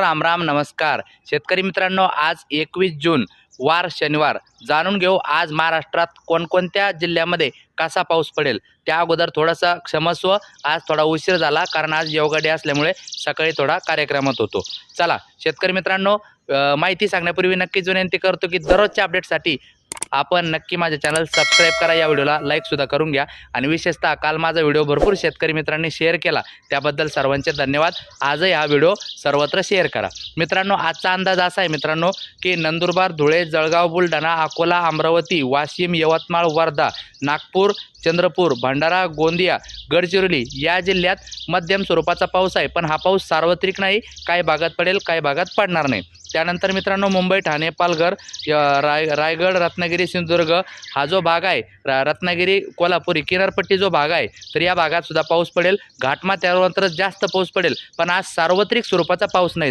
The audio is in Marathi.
राम राम नमस्कार. शेतकरी मित्रांनो आज एकवीस जून वार शनिवार. जाणून घेऊ आज महाराष्ट्रात कोणकोणत्या जिल्ह्यामध्ये कसा पाऊस पडेल? त्या अगोदर थोडासा क्षमस्व आज थोडा उशीर झाला कारण आज योगाडे असल्यामुळे सकाळी थोडा कार्यक्रमात होतो. चला शेतकरी मित्रांनो माहिती सांगण्यापूर्वी नक्कीच विनंती करतो की दररोजच्या अपडेटसाठी आपण नक्की माझ्या चॅनल सबस्क्राईब करा. या व्हिडिओला लाईकसुद्धा करून घ्या. आणि विशेषतः काल माझा व्हिडिओ भरपूर शेतकरी मित्रांनी शेअर केला. त्याबद्दल सर्वांचे धन्यवाद. आजही हा व्हिडिओ सर्वत्र शेअर करा. मित्रांनो आजचा अंदाज असा आहे मित्रांनो की नंदुरबार धुळे जळगाव बुलढाणा अकोला अमरावती वाशिम यवतमाळ वर्धा नागपूर चंद्रपूर भंडारा गोंदिया गडचिरोली या जिल्ह्यात मध्यम स्वरूपाचा पाऊस आहे. पण हा पाऊस सार्वत्रिक नाही. काही भागात पडेल काही भागात पडणार नाही. त्यानंतर मित्रांनो मुंबई ठाणे पालघर राय रायगड रत्नागिरी सिंधुदुर्ग हा जो भाग आहे र- रत्नागिरी कोल्हापुरी किनारपट्टी जो भाग आहे तर या भागात सुद्धा पाऊस पडेल. घाटमाथ्यावर त्यानंतरच जास्त पाऊस पडेल. पण आज सार्वत्रिक स्वरूपाचा पाऊस नाही.